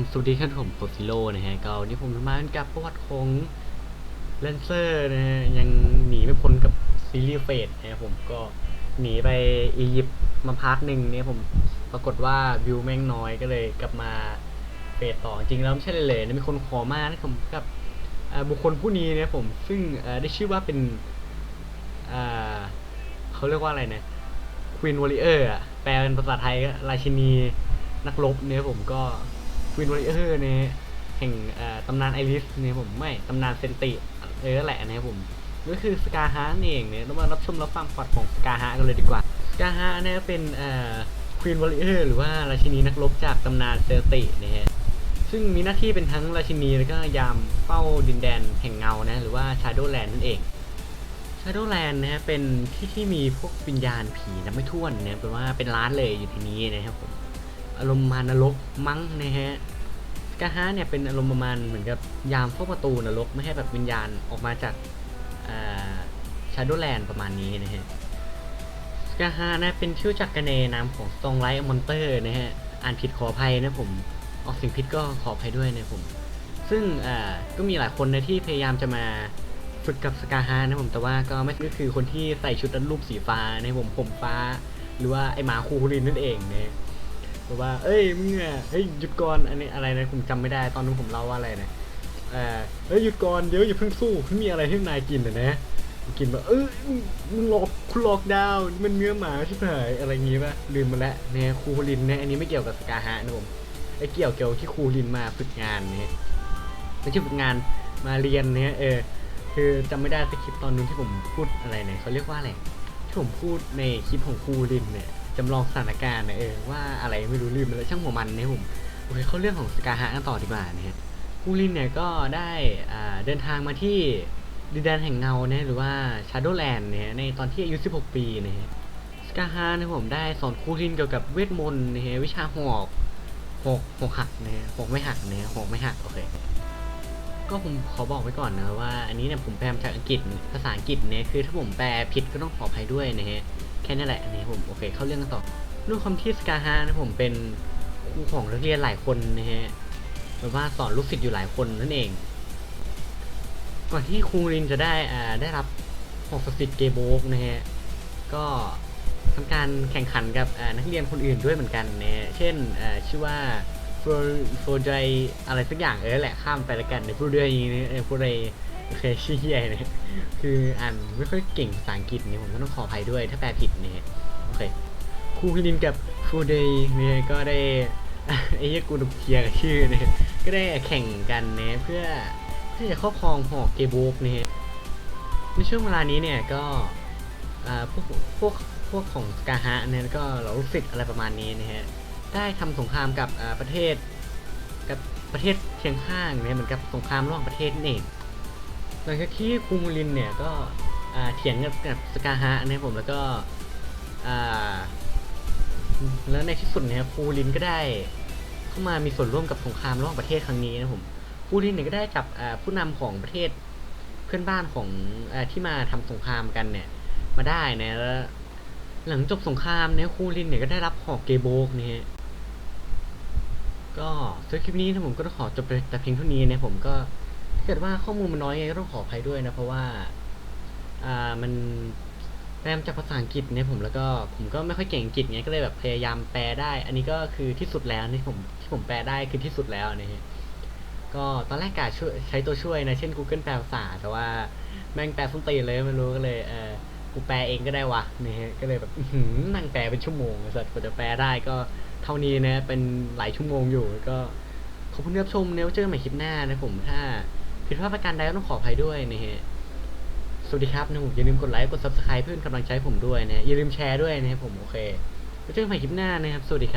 ผมสวัสดีครับผมโคซิโร่นะฮะก็วันนี้ผมจะมากับประวัติของเลนเซอร์นะฮะยังหนีไม่พ้นกับซีรีส์เฟดนะฮะผมก็หนีไปอียิปต์มาพักหนึ่งเนี่ยผมปรากฏว่าวิวแม่งน้อยก็เลยกลับมาเฟดต่อจริงแล้วไม่ใช่เลยเลยนะมีคนขอมานะผมกับบุคคลผู้นี้นะผมซึ่งได้ชื่อว่าเป็นเขาเรียกว่าอะไรนะควีนวอริเออร์อะแปลเป็นภาษาไทยก็ราชินีนักรบเนี่ยผมก็ วีนวอริเออร์เนี่ยแห่งตำนานไอริสเนี่ยผมไม่ตำนานเซนติเออแหละนะครับผมก็คือสกาฮานเองเนี่ยเรามารับชมรับฟังพล็อตของสกาฮากันเลยดีกว่าสกาฮาเนี่ยเป็นควีนวอริเออร์หรือว่าราชินีนักรบจากตำนานเซลตินะฮะซึ่งมีหน้าที่เป็นทั้งราชินีแล้วก็ยามเฝ้าดินแดนแห่งเงานะหรือว่าชาโดแลนด์นั่นเอง Shadowland นะฮะเป็นที่ที่มีพวกวิญญาณผีนับไม่ถ้วนนะแปลว่าเป็นร้านเลยอยู่ที่นี้นะครับผม อารมณ์มานรกมั้งนะฮะสกาฮาเนี่ยเป็นอารมณ์ประมาณเหมือนกับยามเฝ้าประตูนรกไม่ให้แบบวิญญาณออกมาจากชาโดแลนด์ประมาณนี้นะฮะสกาฮานะเป็นชื่อจักรในนามของ Stormlight Monster นะฮะ อ่านผิดขออภัยนะผม ออกเสิ่งผิดก็ขออภัยด้วยนะผม ซึ่งอ่าก็มีหลายคนนะที่พยายามจะมาฝึกกับสกาฮานะผม แต่ว่าก็ไม่ก็คือคนที่ใส่ชุดรูปสีฟ้าในผมผมฟ้า หรือว่าไอหมาคูรินนั่นเองเนี่ย แบบว่า เอ้ยมึงอะเฮ้ยหยุดก่อนอันนี้อะไรนะผมจำไม่ได้ ตอนนู้นผมเล่าว่าอะไรนะเออเฮ้ยหยุดก่อนเดี๋ยวอย่าเพิ่งสู้เพิ่งมีอะไรให้นายกินนะนะกินแบบเออมึงหลอกคุณหลอกดาวมันเนื้อหมาใช่ไหมอะไรงี้ป่ะลืมมาแล้วเนี่ยคูรินเนี่ยอันนี้ไม่เกี่ยวกับสกาฮานะผมไอ้เกี่ยวเกี่ยวที่คูรินมาฝึกงานเนี่ยไม่ใช่ฝึกงานมาเรียนเนี่ยเออคือจำไม่ได้สคริปต์ตอนนู้นที่ผมพูดอะไรเนี่ยเขาเรียกว่าอะไรที่ผมพูดในคลิปของครูรินเนี่ย จำลองสถานการณ์นะเออว่าอะไรไม่รู้ลืมไปแล้วช่างหัวมันเนี่ยผมโอเคเข้าเรื่องของสกาฮะกันต่อดีกว่านะฮะครูรินเนี่ยก็ได้เดินทางมาที่ดินแดนแห่งเงาเนี่ยหรือว่าชาร์โดแลนด์เนี่ยในตอนที่อายุ 16 ปีนะฮะสกาฮะเนี่ยผมได้สอนครูรินเกี่ยวกับเวทมนต์นะฮะวิชาหอกหอกหอกหักนะฮะหอกไม่หักนะฮะหอกไม่หักโอเคก็ผมขอบอกไว้ก่อนนะว่าอันนี้เนี่ยผมแปลมาจากอังกฤษภาษาอังกฤษเนี่ยคือถ้าผมแปลผิดก็ต้องขออภัยด้วยนะฮะ แค่นี้แหละอันนี้ผมโอเคเข้าเรื่องกันต่อด้วยความที่สกาฮานะผมเป็นครูของนักเรียนหลายคนนะฮะแบบว่าสอนลูกศิษย์อยู่หลายคนนั่นเอง ก่อนที่ครูรินจะได้อ่าได้รับหอกศักดิ์สิทธิ์เกโบกนะฮะก็ทำการแข่งขันกับอ่านักเรียนคนอื่นด้วยเหมือนกันนะฮะเช่นอ่าชื่อว่าโฟโฟใจอะไรสักอย่างเออแหละข้ามไปแล้วกันในพูดเรื่องนี้พูดอะไร โอเคชี้ใหญ่เนี่ยคืออ่านไม่ค่อยเก่งภาษาอังกฤษเนี่ยผมก็ต้องขออภัยด้วย ถ้าแปลผิดเนี่ยโอเคครูพินินกับฟูเดย์เนี่ยก็ได้ไอ้เหี้ยกูดูเคลียร์กับชื่อเนี่ยก็ได้แข่งกันเนี่ยเพื่อเพื่อจะครอบครองหอกเกโบกเนี่ยในช่วงเวลานี้เนี่ยก็อ่าพวกพวกพวกของสกาฮะเนี่ยก็เหลาลูกศิษย์อะไรประมาณนี้นะฮะได้ทำสงครามกับอ่าประเทศกับประเทศเคียงข้างเนี่ยเหมือนกับสงครามระหว่างประเทศนั่นเอง ลังจากที่คูมูลินเนี่ยก็เถียงกับกับสกาฮะนะครับผมแล้วก็แล้วในที่สุดเนี่ยคูลินก็ได้เข้ามามีส่วนร่วมกับสงครามระหว่างประเทศครั้งนี้นะผมคูลินเนี่ยก็ได้จับผู้นำของประเทศเพื่อนบ้านของอที่มาทำสงครามกันเนี่ย มาได้นะแล้วหลังจบสงครามเนี่ยครูลินเนี่ยก็ได้รับหอกเกโบกเนี่ยก็สำหรับคลิปนี้นะผมก็ต้องขอจบแต่เพียงเท่านี้นะผมก็ ถ้าเกิดว่าข้อมูลมันน้อยไงก็ต้องขออภัยด้วยนะ เพราะว่า อ่ามันแปลมจากภาษาอังกฤษเนี่ยผมแล้วก็ผมก็ไม่ค่อยเก่งอังกฤษไงก็เลยแบบพยายามแปลได้ อันนี้ก็คือที่สุดแล้วที่ผมที่ผมแปลได้คือที่สุดแล้วนะฮะก็ตอนแรกกะช่วยใช้ตัวช่วยนะ เช่น Google แปลภาษา แต่ว่าแม่งแปลส้นตีเลยไม่รู้ก็เลยเออกูแปลเองก็ได้วะนี่ฮะก็เลยแบบนั่งแปลเป็นชั่วโมงสัตว์กว่าจะแปลได้ก็เท่านี้นะเป็นหลายชั่วโมงอยู่ก็ขอบคุณที่รับชมเนี่ยไว้เจอกันใหม่คลิปหน้านะผมถ้า ผิดพลาดประการใดก็ต้องขออภัยด้วยนะฮะสวัสดีครับนะผมอย่าลืมกดไลค์กด subscribe เพื่อเป็นกำลังใจผมด้วยนะอย่าลืมแชร์ด้วยนะครับผมโอเคไว้เจอกันใหม่คลิปหน้านะครับสวัสดีครับ